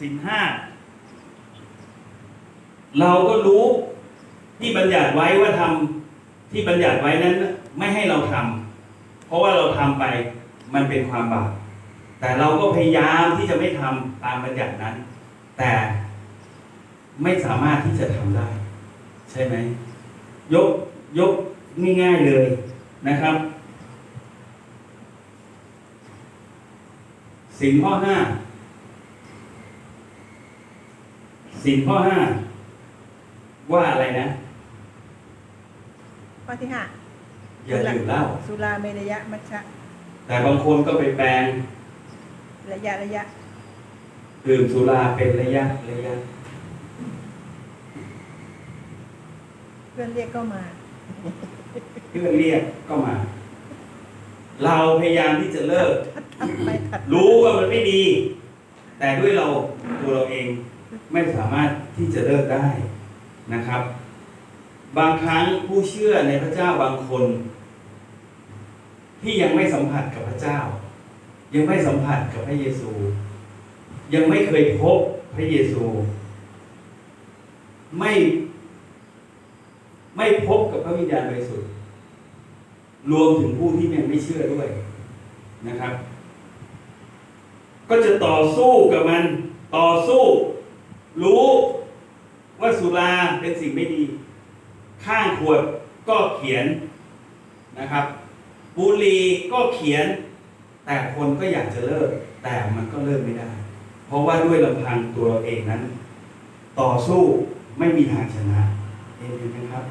สินห้าเราก็รู้ที่บัญญัติไว้ว่าทำที่บัญญัติไว้นั้นไม่ให้เราทำเพราะว่าเราทำไปมันเป็นความบาปแต่เราก็พยายามที่จะไม่ทำตามบัญญัตินั้น แต่ไม่สามารถที่จะทำได้ ใช่ไหมยกยกง่ายๆเลยนะครับสินข้อห้า สินข้อห้าว่าอะไรนะ ข้อที่ห้าอย่าดื่มเหล้าสุราเมรยะมัชชะ แต่บางคนก็ไปแปลงระยะระยะ ดื่มสุราเป็นระยะระยะ เพื่อนเรียกก็มา เพื่อนเรียกก็มา เราพยายามที่จะเลิกถัดไปถัดรู้ว่ามันไม่ดี แต่ด้วยเราตัวเราเอง ไม่สามารถที่จะเลิกได้นะครับ บางครั้งผู้เชื่อในพระเจ้าบางคน ที่ยังไม่สัมผัสกับพระเจ้า ยังไม่สัมผัสกับพระเยซู ยังไม่เคยพบพระเยซู ไม่ไม่พบกับพระวิญญาณบริสุทธิ์รวมถึงผู้ที่ยังไม่เชื่อด้วยนะครับ ก็จะต่อสู้กับมันต่อสู้ รู้ว่าสุราเป็นสิ่งไม่ดี ข้างขวดก็เขียนนะครับบุหรี่ก็เขียน แต่คนก็อยากจะเลิก แต่มันก็เลิกไม่ได้ เพราะว่าด้วยลำพังตัวเราเองนั้น ต่อสู้ไม่มีทางชนะเห็นไหมครับ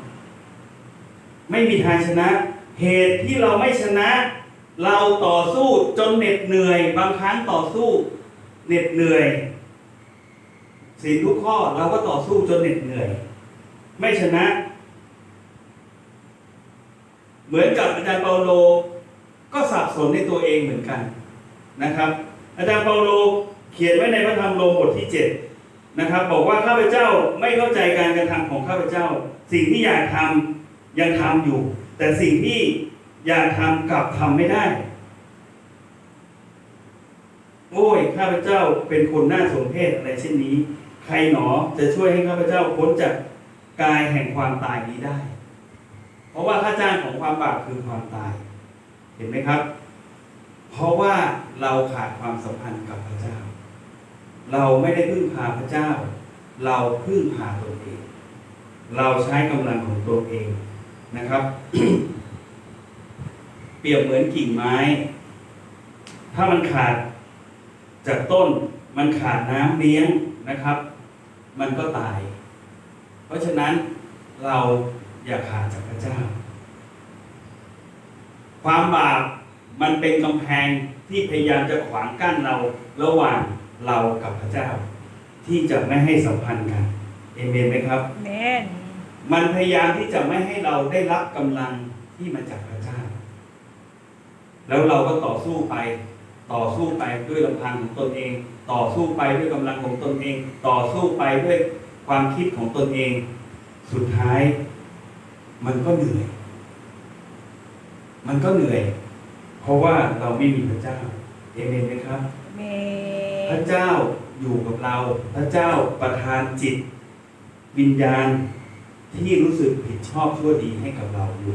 ไม่มีทางชนะ เหตุที่เราไม่ชนะ เราต่อสู้จนเหน็ดเหนื่อย บางครั้งต่อสู้เหน็ดเหนื่อย สิ่งทุกข้อเราก็ต่อสู้จนเหน็ดเหนื่อย ไม่ชนะ เหมือนกับอาจารย์เปาโลก็สับสนในตัวเองเหมือนกันนะครับ อาจารย์เปาโลเขียนไว้ในพระธรรมโรมบทที่7นะครับ บอกว่าข้าพเจ้าไม่เข้าใจการกระทำของข้าพเจ้า สิ่งที่อยากทำยังทำอยู่ แต่สิ่งที่อยากทำกลับทำไม่ได้ โอ้ยข้าพเจ้าเป็นคนน่าสมเพชอะไรเช่นนี้ ใครหนอจะช่วยให้ข้าพเจ้าพ้นจากกายแห่งความตายนี้ได้ เพราะว่าค่าจ้างของความบาปคือความตาย เห็นไหมครับ เพราะว่าเราขาดความสัมพันธ์กับพระเจ้า เราไม่ได้พึ่งพาพระเจ้า เราพึ่งพาตนเอง เราใช้กำลังของตัวเองนะครับ เปรียบเหมือนกิ่งไม้ ถ้ามันขาดจากต้นมันขาดน้ำเลี้ยงนะครับ มันก็ตาย เพราะฉะนั้นเราอย่าขาดจากพระเจ้า ความบาปมันเป็นกำแพงที่พยายามจะขวางกั้นเราระหว่างเรากับพระเจ้า ที่จะไม่ให้สัมพันธ์กันเอเมนไหมครับแมนมันพยายามที่จะไม่ให้เราได้รับกำลังที่มาจากพระเจ้า แล้วเราก็ต่อสู้ไป ต่อสู้ไปด้วยลำพังของตนเอง ต่อสู้ไปด้วยกำลังของตนเอง ต่อสู้ไปด้วยความคิดของตนเอง สุดท้าย มันก็เหนื่อย มันก็เหนื่อย เพราะว่าเราไม่มีพระเจ้าเอเมนไหมครับเมพระเจ้าอยู่กับเรา พระเจ้าประทานจิต วิญญาณที่รู้สึกผิดชอบชั่วดีให้กับเราอยู่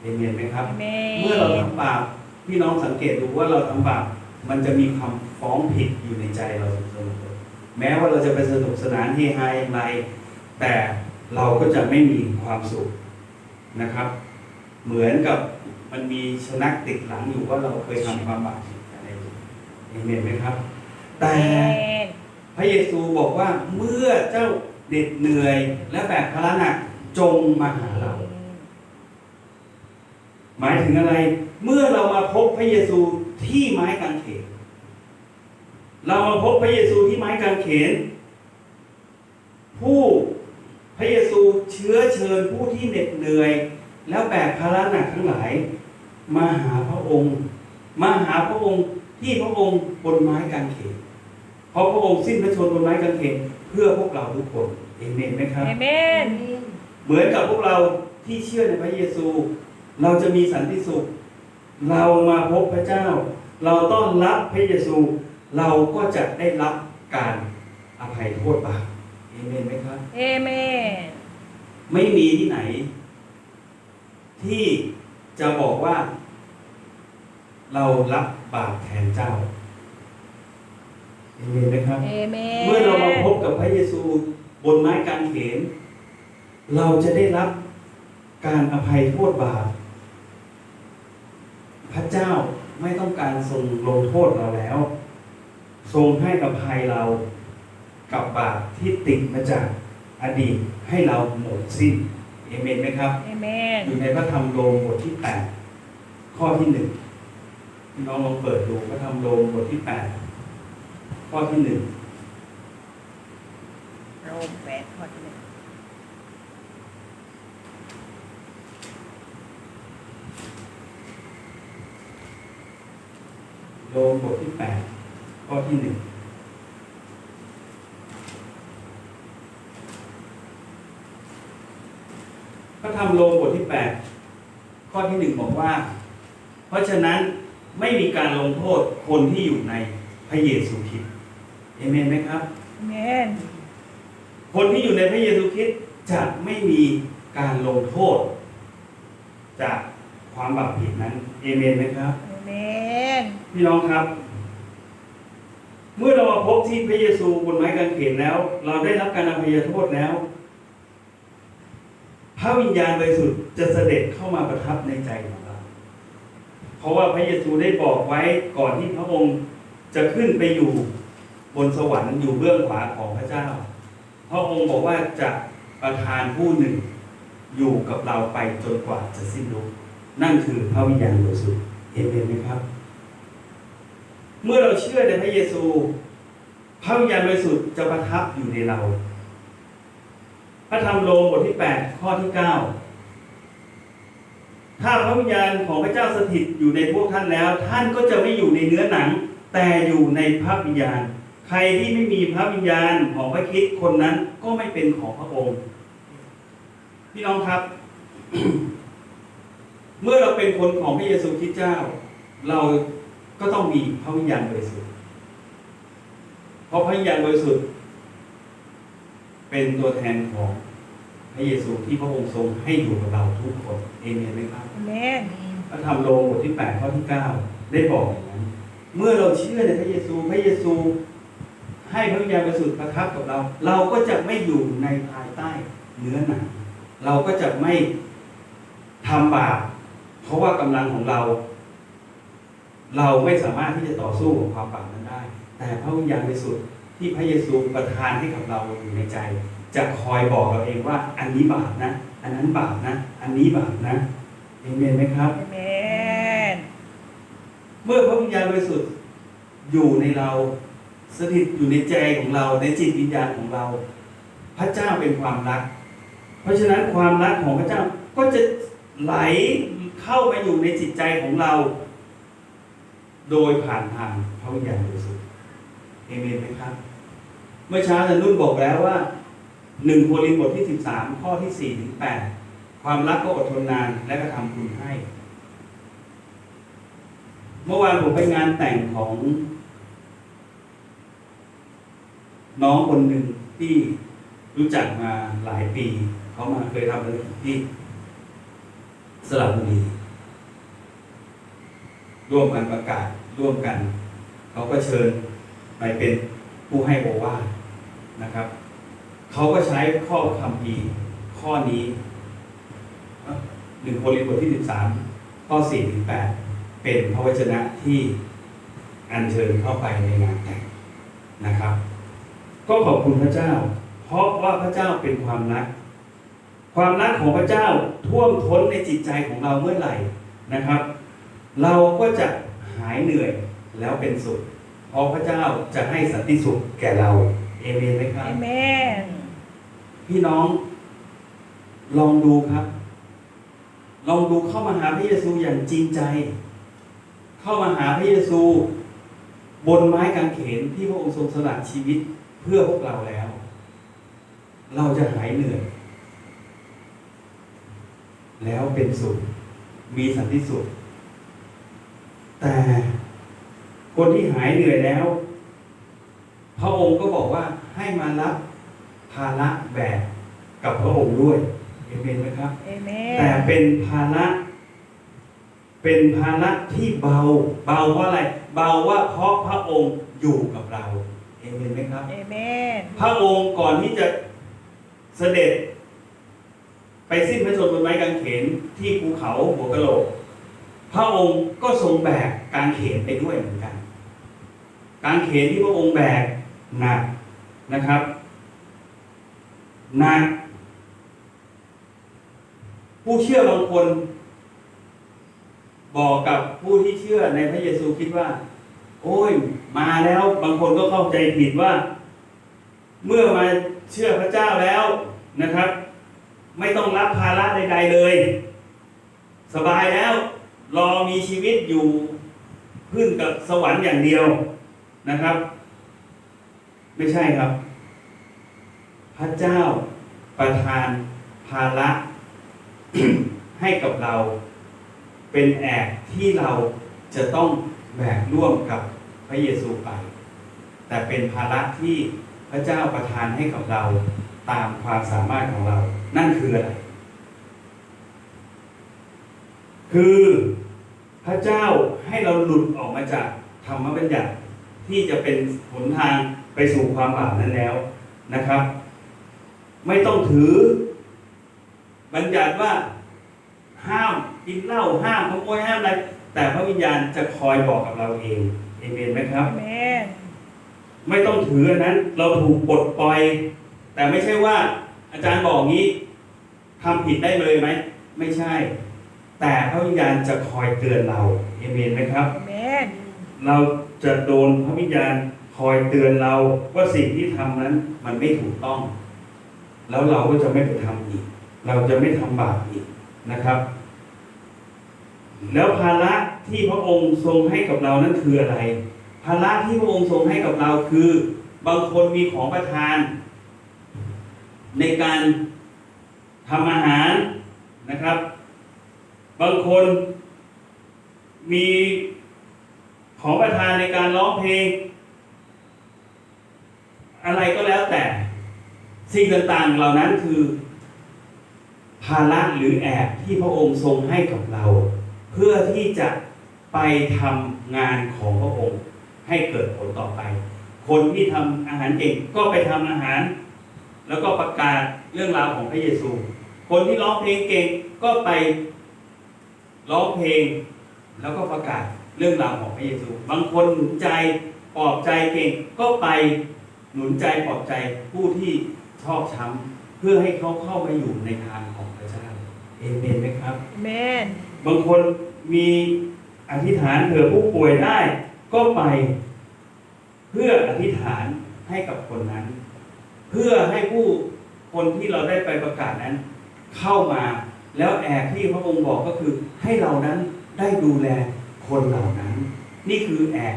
เอเมนไหมครับ เมเมื่อเราทำบาปพี่น้องสังเกตดูว่าเราทำบาป มันจะมีความฟ้องผิดอยู่ในใจเราเสมอแม้ว่าเราจะไปสนุกสนานเฮฮาอย่างไร แต่เราก็จะไม่มีความสุขนะครับ เหมือนกับมันมีชนักติดหลังอยู่ว่าเราเคยทำความบาปอะไรอยู่เอเมนไหมครับ แต่พระเยซูบอกว่าเมื่อเจ้าเหน็ดเหนื่อยและแบกภาระหนักจงมาหาเรา หมายถึงอะไร เมื่อเรามาพบพระเยซูที่ไม้กางเขน เรามาพบพระเยซูที่ไม้กางเขน ผู้พระเยซูเชื้อเชิญผู้ที่เหน็ดเหนื่อย แล้วแบกภาระหนักทั้งหลาย มาหาพระองค์ มาหาพระองค์ที่พระองค์บนไม้กางเขนเพราะพระองค์สิ้นพระชนม์บนไม้กางเขนเพื่อพวกเราทุกคนเอเมนไหมครับเอเมนเหมือนกับพวกเราที่เชื่อในพระเยซู เราจะมีสันติสุข เรามาพบพระเจ้า เราต้อนรับพระเยซู เราก็จะได้รับการอภัยโทษบาปเอเมนไหมครับ เอเมน ไม่มีที่ไหน ที่จะบอกว่า เรารับบาปแทนเจ้า เอเมนไหมครับ เอเมน เมื่อเรามาพบกับพระเยซูบนไม้กางเขน เราจะได้รับการอภัยโทษบาป พระเจ้าไม่ต้องการทรงลงโทษเราแล้ว ทรงให้อภัยเรากับบาปที่ติดมาจากอดีตให้เราหมดสิ้นเอเมนไหมครับเอเมนอยู่ในพระธรรมโรมบทที่แปดข้อที่หนึ่งพี่น้องลองเปิดดูพระธรรมโรมบทที่แปดข้อที่หนึ่งโรมแปดข้อที่หนึ่งโรมบทที่แปด ข้อที่หนึ่งพระธรรมโรมบทที่แปดข้อที่หนึ่งบอกว่า เพราะฉะนั้นไม่มีการลงโทษคนที่อยู่ในพระเยซูคริสต์เอเมนไหมครับเอเมนคนที่อยู่ในพระเยซูคริสต์จะไม่มีการลงโทษ จากความบาปผิดนั้น เอเมนไหมครับ เอเมน พี่น้องครับ เมื่อเรามาพบที่พระเยซูบนไม้กางเขนแล้ว เราได้รับการอภัยโทษแล้ว พระวิญญาณบริสุทธิ์จะเสด็จเข้ามาประทับในใจของเรา เพราะว่าพระเยซูได้บอกไว้ก่อนที่พระองค์จะขึ้นไปอยู่บนสวรรค์อยู่เบื้องขวาของพระเจ้า พระองค์บอกว่าจะประทานผู้หนึ่ง อยู่กับเราไปจนกว่าจะสิ้นโลกนั่นคือพระวิญญาณบริสุทธิ์เห็นไหมครับ เมื่อเราเชื่อในพระเยซู พระวิญญาณบริสุทธิ์จะประทับอยู่ในเรา พระธรรมโรมบทที่ 8 ข้อที่ 9 ถ้าพระวิญญาณของพระเจ้าสถิตอยู่ในพวกท่านแล้ว ท่านก็จะไม่อยู่ในเนื้อหนัง แต่อยู่ในพระวิญญาณ ใครที่ไม่มีพระวิญญาณของพระคิดคนนั้นก็ไม่เป็นของพระองค์ พี่น้องครับ เมื่อเราเป็นคนของพระเยซูคริสต์เจ้า เรา ก็ต้องมีพระวิญญาณบริสุทธิ์เพราะพระวิญญาณบริสุทธิ์ เป็นตัวแทนของพระเยซูที่พระองค์ทรงให้อยู่กับเราทุกคนเอเมนไหมครับเอเมนพระธรรมโลมบทที่8ข้อที่9ได้บอกอย่างนั้น เมื่อเราเชื่อในพระเยซูพระเยซู ให้พระวิญญาณบริสุทธิ์ประทับกับเรา เราก็จะไม่อยู่ในภายใต้เนื้อหนังเราก็จะไม่ทำบาปเพราะว่ากำลังของเรา เราไม่สามารถที่จะต่อสู้กับความบาปนั้นได้ แต่พระวิญญาณบริสุทธิ์ที่พระเยซูประทานให้กับเราอยู่ในใจ จะคอยบอกเราเองว่า อันนี้บาปนะ อันนั้นบาปนะ อันนี้บาปนะเอเมนไหมครับเอเมนเมื่อพระวิญญาณบริสุทธิ์อยู่ในเราสถิตอยู่ในใจของเราในจิตวิญญาณของเรา พระเจ้าเป็นความรัก เพราะฉะนั้นความรักของพระเจ้าก็จะไหลเข้ามาอยู่ในจิตใจของเรา โดยผ่านทางพระวิญญาณบริสุทธิ์เอเมนไหมครับ เมื่อเช้าอาจารย์นุ่นบอกแล้วว่าหนึ่งโครินธ์บทที่สิบสามข้อที่สี่ถึงแปดความรักก็อดทนนานและก็ทำคุณให้ เมื่อวานผมไปงานแต่งของ น้องคนหนึ่งที่รู้จักมาหลายปี เขามาเคยทำธุรที่สระบุรี ร่วมกันประกาศร่วมกัน เขาก็เชิญไปเป็นผู้ให้โอวาทนะครับ เขาก็ใช้ข้อพระคำพีข้อนี้หนึ่งโครินธ์บทที่สิบสามข้อสี่ถึงแปดเป็นพระวจนะที่อัญเชิญเข้าไปในงานแต่งนะครับ ก็ขอบคุณพระเจ้า เพราะว่าพระเจ้าเป็นความรัก ความรักของพระเจ้าท่วมท้นในจิตใจของเราเมื่อไหร่นะครับ เราก็จะหายเหนื่อยแล้วเป็นสุขเพราะพระเจ้าจะให้สันติสุขแก่เราเอเมนไหมครัเอบเมนพี่น้อง ลองดูครับ ลองดูเข้ามาหาพระเยซูอย่างจริงใจ เข้ามาหาพระเยซู บนไม้กางเขนที่พระองค์ทรงสละชีวิตเพื่อพวกเราแล้ว เราจะหายเหนื่อย แล้วเป็นสุขมีสันติสุข แต่คนที่หายเหนื่อยแล้ว พระองค์ก็บอกว่าให้มารับภาระแบกกับพระองค์ด้วยเอเมนไหมครับเอเมแต่นเป็นภาระเป็นภาระที่เบา เบาเพราะอะไร เบาว่าเพราะพระองค์อยู่กับเราเอเมนไหมครับเอเมนพระองค์ก่อนที่จะเสด็จ ไปสิ้นพระชนม์บนไม้กางเขนที่ภูเขาหัวกะโหลก พระองค์ก็ทรงแบกกางเขนไปด้วยเหมือนกัน กางเขนที่พระองค์แบกหนักนะครับหนักผู้เชื่อบางคน บอกกับผู้ที่เชื่อในพระเยซูคิดว่า โอ้ย มาแล้วบางคนก็เข้าใจผิดว่า เมื่อมาเชื่อพระเจ้าแล้วนะครับ ไม่ต้องรับภาระใด ๆเลย สบายแล้ว รอมีชีวิตอยู่พึ่งกับสวรรค์อย่างเดียวนะครับ ไม่ใช่ครับ พระเจ้าประทานภาระให้กับเรา เป็นแอกที่เราจะต้องแบกร่วมกับพระเยซูไป แต่เป็นภาระที่พระเจ้าประทานให้กับเราตามความสามารถของเรา นั่นคืออะไร คือพระเจ้าให้เราหลุดออกมาจากธรรมบัญญัติที่จะเป็นหนทางไปสู่ความบาปนั้นแล้วนะครับ ไม่ต้องถือ บัญญัติว่าห้ามกินเหล้าห้ามขโมยห้ามอะไรแต่พระวิญญาณจะคอยบอกกับเราเองเอเมนไหมครับเอเมนไม่ต้องถืออันนั้น เราถูกปลดปล่อย แต่ไม่ใช่ว่า อาจารย์บอกงี้ทำผิดได้เลยไหม ไม่ใช่ แต่พระวิญญาณจะคอยเตือนเราเอเมนไหมครับเอเมนเราจะโดนพระวิญญาณคอยเตือนเราว่าสิ่งที่ทำนั้นมันไม่ถูกต้อง แล้วเราก็จะไม่ไปทำอีก เราจะไม่ทำบาปอีกนะครับ แล้วภาระที่พระองค์ทรงให้กับเรานั้นคืออะไร ภาระที่พระองค์ทรงให้กับเราคือ บางคนมีของประทาน ในการทำอาหารนะครับ บางคนมีของประทานในการร้องเพลง อะไรก็แล้วแต่ สิ่งต่างๆเหล่านั้นคือ ภาระหรือแอบที่พระองค์ทรงให้กับเรา เพื่อที่จะไปทำงานของพระองค์ให้เกิดผลต่อไป คนที่ทำอาหารเก่งก็ไปทำอาหาร แล้วก็ประกาศเรื่องราวของพระเยซู คนที่ร้องเพลงเก่งก็ไป ร้องเพลง แล้วก็ประกาศเรื่องราวของพระเยซู บางคนหนุนใจปลอบใจเก่งก็ไปหนุนใจปลอบใจผู้ที่ชอบช้ำเพื่อให้เขาเข้ามาอยู่ในทางของพระเจ้าเอเมนไหมครับเอเมนบางคนมีอธิษฐานเผื่อผู้ป่วยได้ก็ไป เพื่ออธิษฐานให้กับคนนั้น เพื่อให้ผู้คนที่เราได้ไปประกาศนั้น เข้ามา แล้วแอบที่พระองค์บอกก็คือให้เรานั้นได้ดูแลคนเหล่านั้น นี่คือแอบ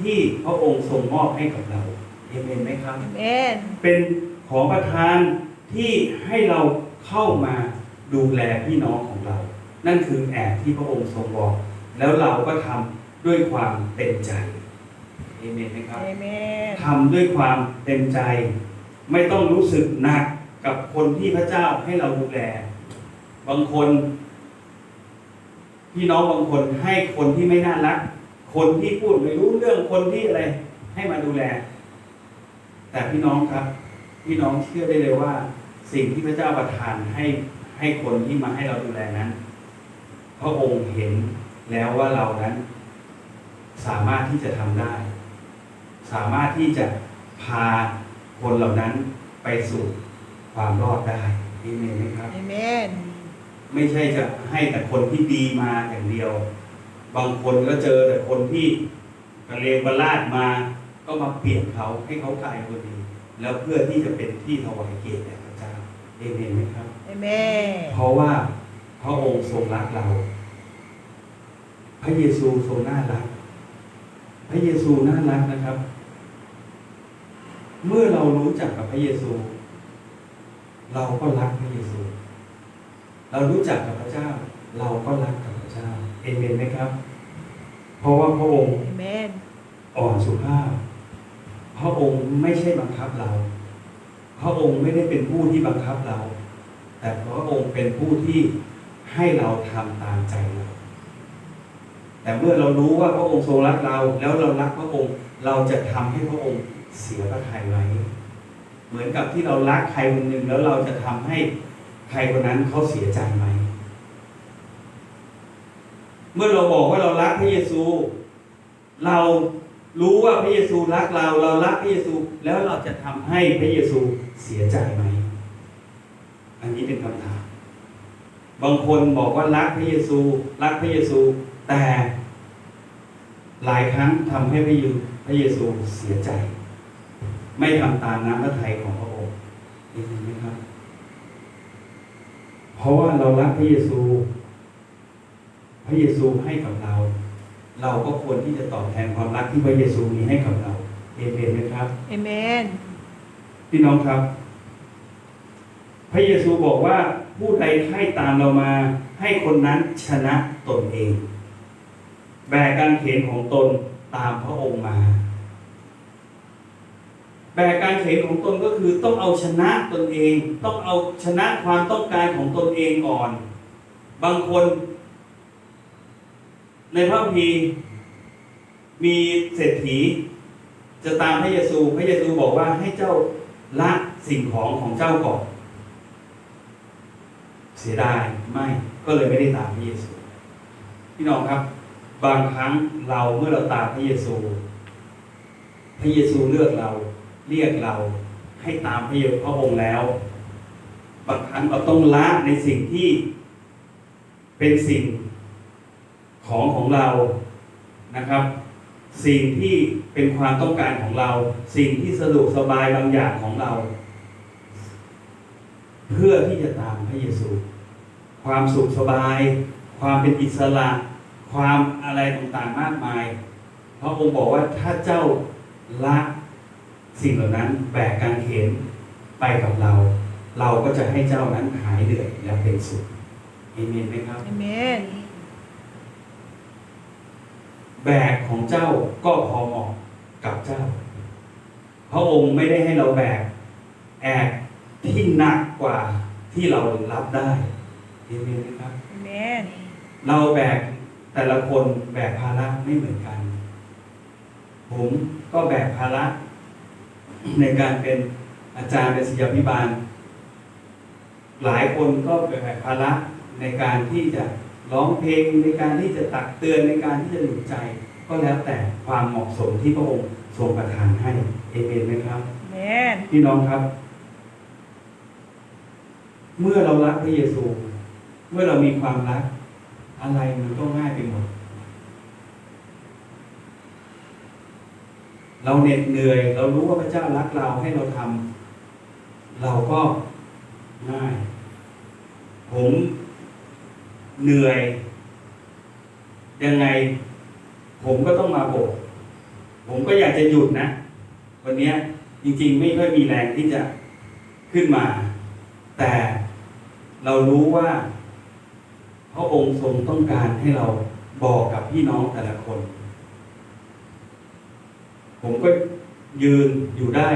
ที่พระองค์ทรงมอบให้กับเราเอเมนไหมครับเอเมนเป็นของประทานที่ให้เราเข้ามาดูแลพี่น้องของเรา นั่นคือแอบที่พระองค์ทรงบอก แล้วเราก็ทำด้วยความเต็มใจเอเมนไหมครับเอเมนทำด้วยความเต็มใจ ไม่ต้องรู้สึกหนักกับคนที่พระเจ้าให้เราดูแล บางคนพี่น้องบางคนให้คนที่ไม่น่ารัก คนที่พูดไม่รู้เรื่องคนที่อะไร ให้มาดูแล แต่พี่น้องครับ พี่น้องเชื่อได้เลยว่า สิ่งที่พระเจ้าประทานให้ให้คนที่มาให้เราดูแลนั้นพระองค์เห็นแล้วว่าเรานั้น สามารถที่จะทำได้ สามารถที่จะพาคนเหล่านั้นไปสู่ความรอดได้เอเมนไหมครับเอเมน ไม่ใช่จะให้แต่คนที่ดีมาอย่างเดียว บางคนก็เจอแต่คนที่กระเลงบลาดมา ก็มาเปลี่ยนเขาให้เขากลายเป็นคนดี แล้วเพื่อที่จะเป็นที่ถวายเกียรติแด่พระเจ้าเอเมนไหมครับเอเมนเพราะว่าพระองค์ทรงรักเรา พระเยซูทรงน่ารัก พระเยซูน่ารักนะครับ เมื่อเรารู้จักกับพระเยซู เราก็รักพระเยซู เรารู้จักกับพระเจ้า เราก็รักกับพระเจ้าเอเมนไหมครับ เพราะว่าพระองค์เอเมนอ่อนสุภาพพพระองค์ไม่ใช่บังคับเรา พระองค์ไม่ได้เป็นผู้ที่บังคับเรา แต่พระองค์เป็นผู้ที่ให้เราทำตามใจเรา แต่เมื่อเรารู้ว่าพระองค์ทรงรักเรา แล้วเรารักพระองค์ เราจะทำให้พระองค์เสียพระทัยไหมเหมือนกับที่เรารักใครคนหนึ่งแล้วเราจะทำให้ ใครคนนั้นเขาเสียใจไหม เมื่อเราบอกว่าเรารักพระเยซู เรารู้ว่าพระเยซูรักเรา เรารักพระเยซู แล้วเราจะทำให้พระเยซูเสียใจไหม อันนี้เป็นคำถาม บางคนบอกว่ารักพระเยซู รักพระเยซู แต่หลายครั้งทำให้พระเยซูพระเยซูเสียใจ ไม่ทำตามน้ำพระทัยของพระองค์เห็นไหมครับ เพราะว่าเรารักพระเยซู พระเยซูให้กับเรา เราก็ควรที่จะตอบแทนความรักที่พระเยซูมีให้กับเราเอเมนไหมครับเอเมนพี่น้องครับ พระเยซูบอกว่าผู้ใดใคร่ตามเรามา ให้คนนั้นชนะตนเอง แบกกางเขนของตนตามพระองค์มา แบกกางเขนของตนก็คือต้องเอาชนะตนเอง ต้องเอาชนะความต้องการของตนเองก่อน บางคน ในพระคัมภีมีเศรษฐี จะตามพระเยซู พระเยซูบอกว่าให้เจ้าละสิ่งของของเจ้าก่อน เสียดายไม่ก็เลยไม่ได้ตามพระเยซู พี่น้องครับ บางครั้งเราเมื่อเราตามพระเยซู พระเยซูเลือกเรา เรียกเราให้ตามพระเยซูพระองค์แล้ว บางครั้งเราต้องละในสิ่งที่เป็นสิ่งของของเรานะครับ สิ่งที่เป็นความต้องการของเรา สิ่งที่สะดวกสบายบางอย่างของเรา เพื่อที่จะตามพระเยซูความสุขสบาย ความเป็นอิสระ ความอะไรต่างๆมากมาย พระองค์บอกว่าถ้าเจ้าละ สิ่งเหล่านั้นแบกการเขนไปกับเรา เราก็จะให้เจ้านั้นหายเหนื่อยและเป็นสุขเอเมนไหมครับเอเมนแบกของเจ้าก็พอเหมาะกับเจ้า พระองค์ไม่ได้ให้เราแบกแอกที่หนักกว่าที่เรารับได้เห็นไหมครับเอเมนเราแบกแต่ละคนแบกภาระไม่เหมือนกัน ผมก็แบกภาระ ในการเป็นอาจารย์ในศิลปิบาล หลายคนก็แบกภาระในการที่จะร้องเพลงในการที่จะตักเตือนในการที่จะหนุนใจ ก็แล้วแต่ความเหมาะสมที่พระองค์ทรงประทานให้เอเมนไหมครับเอเมนพี่น้องครับ เมื่อเรารักพระเยซู เมื่อเรามีความรัก อะไรมันก็ง่ายไปหมด เราเหน็ดเหนื่อย เรารู้ว่าพระเจ้ารักเราให้เราทำเราก็ง่าย ผมเหนื่อย ยังไง ผมก็ต้องมาโบสถ์ผมก็อยากจะหยุดนะ วันนี้จริงๆ ไม่ค่อยมีแรงที่จะขึ้นมา แต่เรารู้ว่าพระองค์ทรงต้องการให้เราบอกกับพี่น้องแต่ละคน ผมก็ยืนอยู่ได้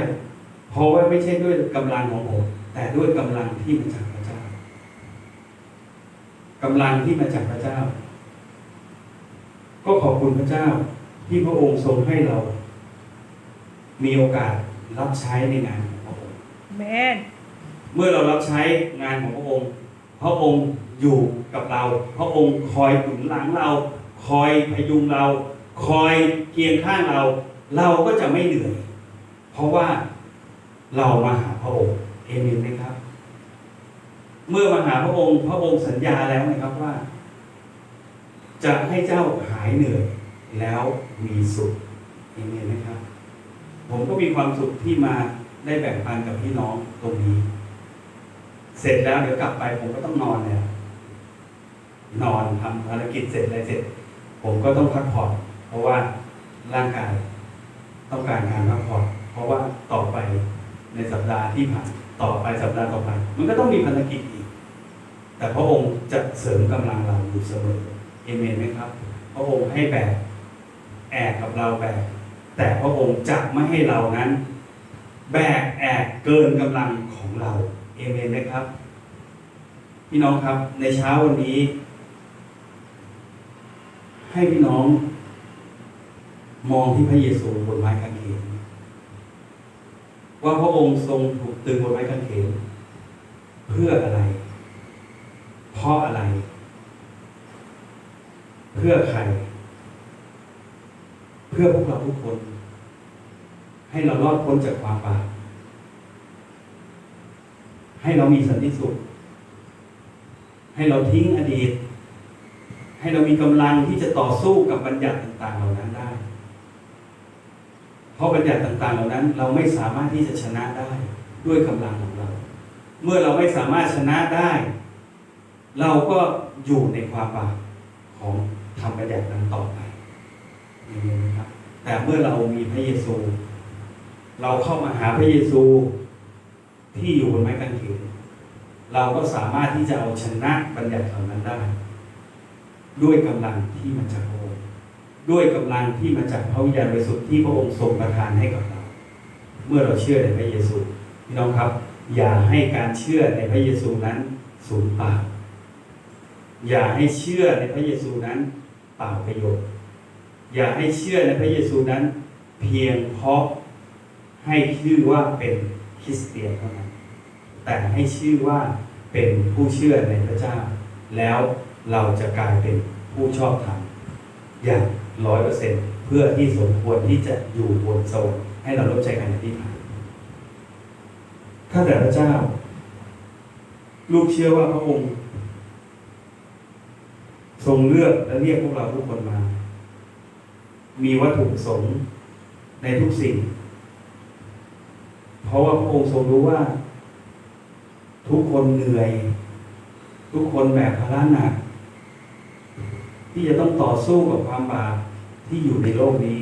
เพราะว่าไม่ใช่ด้วยกำลังของผม แต่ด้วยกำลังที่มาจากพระเจ้ากำลังที่มาจากพระเจ้า ก็ขอบคุณพระเจ้าที่พระองค์ทรงให้เรา มีโอกาสรับใช้ในงานของพระองค์เอเมนเมื่อเรารับใช้งานของพระองค์ พระองค์อยู่กับเรา พระองค์คอยหนุนหลังเรา คอยพยุงเรา คอยเคียงข้างเรา เราก็จะไม่เหนื่อย เพราะว่าเรามาหาพระองค์เอเมนไหมครับ เมื่อมาหาพระองค์พระองค์สัญญาแล้วนะครับว่า จะให้เจ้าหายเหนื่อยแล้วมีสุขเอเมนไหมครับ ผมก็มีความสุขที่มาได้แบ่งปันกับพี่น้องตรงนี้ เสร็จแล้วเดี๋ยวกลับไปผมก็ต้องนอนเนี่ยนอนทำภารกิจเสร็จอะไรเสร็จ ผมก็ต้องพักผ่อนเพราะว่าร่างกาย ต้องการการพักผ่อนเพราะว่าต่อไปในสัปดาห์ที่ผ่านต่อไปสัปดาห์ต่อไป มันก็ต้องมีภารกิจอีก แต่พระองค์จะเสริมกำลังเราอยู่เสมอเอเมนไหมครับ พระองค์ให้แบกแอกกับเราแบกแต่พระองค์จะไม่ให้เรานั้น แบกแอกเกินกำลังของเราเอเมนไหมครับ พี่น้องครับในเช้าวันนี้ ให้พี่น้อง มองที่พระเยซูบนไม้กางเขนว่าพระองค์ทรงถูกตึงบนไม้กางเขนเพื่ออะไร เพราะอะไร เพื่อใคร เพื่อพวกเราทุกคน ให้เรารอดพ้นจากความบาปให้เรามีสันติสุข ให้เราทิ้งอดีต ให้เรามีกำลังที่จะต่อสู้กับบัญญัติต่างๆเหล่านั้นได้ เพราะบัญญัติต่างๆ เหล่านั้น เราไม่สามารถที่จะชนะได้ด้วยกำลังของเรา เมื่อเราไม่สามารถชนะได้ เราก็อยู่ในความบาปของทำบัญญัตินั้นต่อไปนี้นะครับ แต่เมื่อเรามีพระเยซู เราเข้ามาหาพระเยซูที่อยู่บนไม้กางเขนเราก็สามารถที่จะเอาชนะบัญญัติเหล่านั้นได้ ด้วยกำลังที่มาจากพระองค์ ด้วยกำลังที่มาจากพระวิญญาณบริสุทธิ์ที่พระองค์ทรงประทานให้กับเรา เมื่อเราเชื่อในพระเยซูพี่น้องครับ อย่าให้การเชื่อในพระเยซูนั้นสูญเปล่า อย่าให้เชื่อในพระเยซูนั้นเปล่าประโยชน์ อย่าให้เชื่อในพระเยซูนั้น เพียงเพราะให้ชื่อว่าเป็นคริสเตียนเท่านั้น แต่ให้ชื่อว่าเป็นผู้เชื่อในพระเจ้า แล้วเราจะกลายเป็นผู้ชอบธรรมอย่าง ร้อยเปอร์เซ็นเพื่อที่สมควรที่จะอยู่บนสวรรค์ให้เราร่วมใจกันอธิษฐานข้าแต่พระเจ้า ลูกเชื่อว่าพระองค์ ทรงเลือกและเรียกพวกเราทุกคนมา มีวัตถุประสงค์ในทุกสิ่ง เพราะว่าพระองค์ทรงรู้ว่า ทุกคนเหนื่อย ทุกคนแบกภาระหนัก ที่จะต้องต่อสู้กับความบาป ที่อยู่ในโลกนี้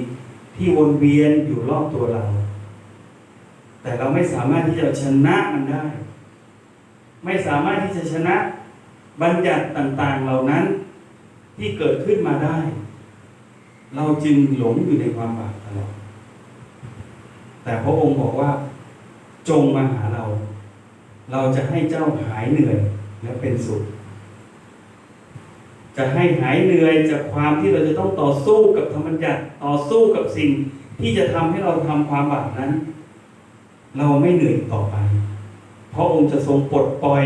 ที่วนเวียนอยู่รอบตัวเรา แต่เราไม่สามารถที่จะชนะมันได้ ไม่สามารถที่จะชนะบัญญัติต่างๆเหล่านั้น ที่เกิดขึ้นมาได้ เราจึงหลงอยู่ในความบาปตลอดแต่พระองค์บอกว่า จงมาหาเรา เราจะให้เจ้าหายเหนื่อยและเป็นสุข จะให้หายเหนื่อยจากความที่เราจะต้องต่อสู้กับธรรมบัญญัติต่อสู้กับสิ่งที่จะทำให้เราทำความบาปนั้น เราไม่เหนื่อยต่อไป เพราะองค์จะทรงปลดปล่อย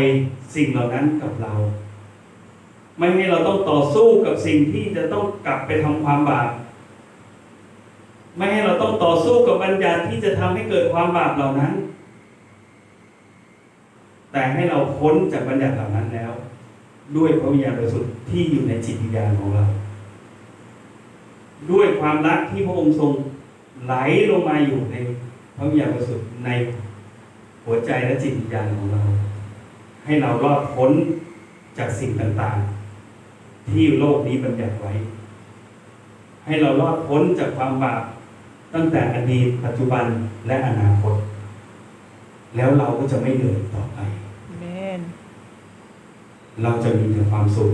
สิ่งเหล่านั้นกับเรา ไม่ให้เราต้องต่อสู้กับสิ่งที่จะต้องกลับไปทำความบาปไม่ให้เราต้องต่อสู้กับบัญญัติที่จะทำให้เกิดความบาปเหล่านั้น แต่ให้เราพ้นจากบัญญัติเหล่านั้นแล้ว ด้วยพระวิญญาณบริสุทธิ์ที่อยู่ในจิตวิญญาณของเรา ด้วยความรักที่พระองค์ทรงไหลลงมาอยู่ในพระวิญญาณบริสุทธิ์ในหัวใจและจิตวิญญาณของเรา ให้เรารอดพ้นจากสิ่งต่างๆ ที่โลกนี้บัญญัติไว้ ให้เรารอดพ้นจากความบาปตั้งแต่อดีตปัจจุบันและอนาคต แล้วเราก็จะไม่เหนื่อยต่อไป เราจะมีแต่ความสุข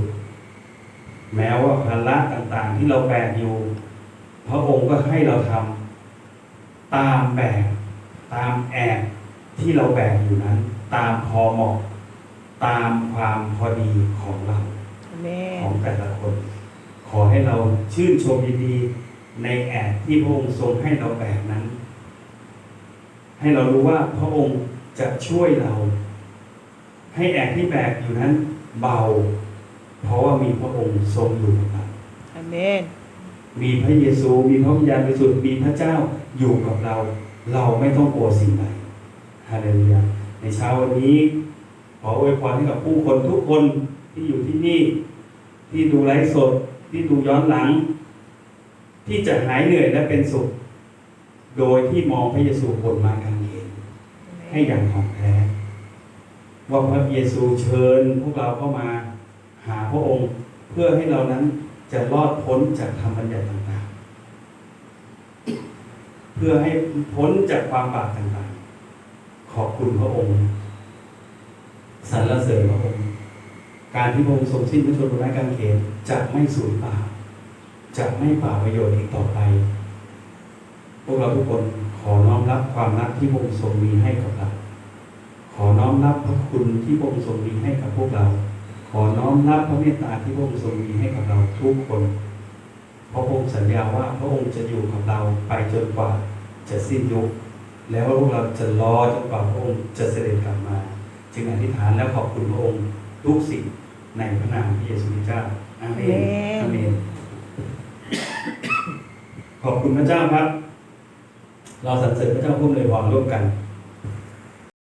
แม้ว่าภาระต่างๆ ที่เราแบกอยู่ พระองค์ก็ให้เราทำตามแบกตามแอบที่เราแบกอยู่นั้น ตามพอเหมาะ ตามความพอดีของเราอาเมนของแต่ละคน ขอให้เราชื่นชมยินดีในแอบที่พระองค์ทรงให้เราแบกนั้น ให้เรารู้ว่าพระองค์จะช่วยเรา ให้แอบที่แบกอยู่นั้น เบา เพราะว่ามีพระองค์ทรงอยู่กับเราอาเมน มีพระเยซู มีพระวิญญาณบริสุทธิ์ มีพระเจ้าอยู่กับเรา เราไม่ต้องกลัวสิ่งใดฮาเลลูยา ในเช้าวันนี้ขออวยพรให้กับผู้คนทุกคนที่อยู่ที่นี่ ที่ดูไลฟ์สด ที่ดูย้อนหลัง ที่จะหายเหนื่อยและเป็นสุข โดยที่มองพระเยซูบนไม้กางเขนให้อย่างของแท้ ว่าพระเยซูเชิญพวกเราเข้ามาหาพระองค์ เพื่อให้เรานั้นจะรอดพ้นจากธรรมบัญญัติต่างๆ เพื่อให้พ้นจากความบาปต่างๆ ขอบคุณพระองค์สรรเสริญพระองค์การที่พระองค์ทรงสิ้นพระชนม์บนไม้กางเขนจะไม่สูญเปล่าจะไม่เปล่าประโยชน์อีกต่อไป พวกเราทุกคนขอน้อมรับความรักที่พระองค์ทรงมีให้กับเรา ขอน้อมรับพระคุณที่พระองค์ทรงมีให้กับพวกเรา ขอน้อมรับพระเมตตาที่พระองค์ทรงมีให้กับเราทุกคนเพราะพระองค์สัญญาว่าพระองค์จะอยู่กับเราไปจนกว่าจะสิ้นยุคแล้วพวกเราจะรอจนกว่าพระองค์จะเสด็จกลับมา จึงอธิษฐานและขอบคุณพระองค์ทุกสิ่งในพระนามพระเยซูคริสต์เจ้าอาเมนอาเมน ขอบคุณพระเจ้าครับ เราสรรเสริญพระเจ้าผู้อำนวยพรร่วมกัน